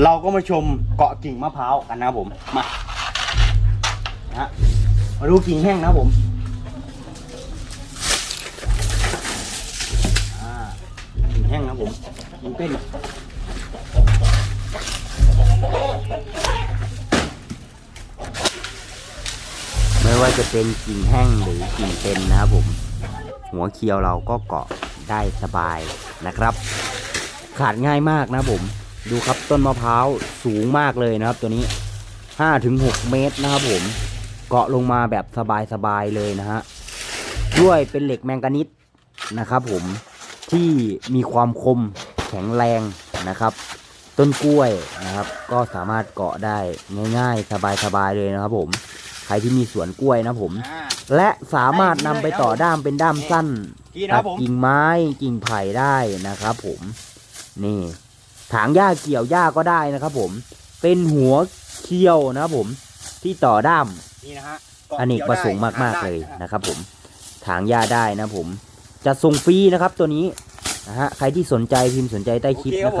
เราก็มาชมเกาะกิ่งมะพร้าวกันนะครับผมมานะมาดูกิ่งแห้งนะครับผมกิ่งแห้งนะครับผมกิ่งเป็นไม่ว่าจะเป็นกิ่งแห้งหรือกิ่งเป็นนะครับผม หัวเคียวเราก็เกาะได้สบายนะครับ ขาดง่ายมากนะผม ดูครับต้นมะพร้าวสูงมากเลยนะครับ ตัวนี้5ถึง6เมตรนะครับผมเกาะลงมาแบบสบายๆเลยนะฮะด้วยเป็นเหล็กแมงกานิสนะครับผมที่มีความคมแข็งแรงนะครับ ต้นกล้วยนะครับ ก็สามารถเกาะได้ง่ายๆ สบายๆเลยนะครับผมใครที่มีสวนกล้วยนะผม และสามารถนำไปต่อด้ามเป็นด้ามสั้นกี่นะคตัรัดบผมกิ่งไม้กิ่งไผ่ได้นะครับผมนี่ ถางหญ้าเกี่ยวหญ้าก็ได้นะครับผมเป็นหัวเคียวนะครับผมที่ต่อด้ามนี่นะฮะอเนกประสงค์มากๆเลยนะครับผมถางหญ้าได้นะครับผมจะส่งฟรีนะครับตัวนี้นะฮะใครที่สนใจพิมพ์สนใจใต้คลิปนะครับ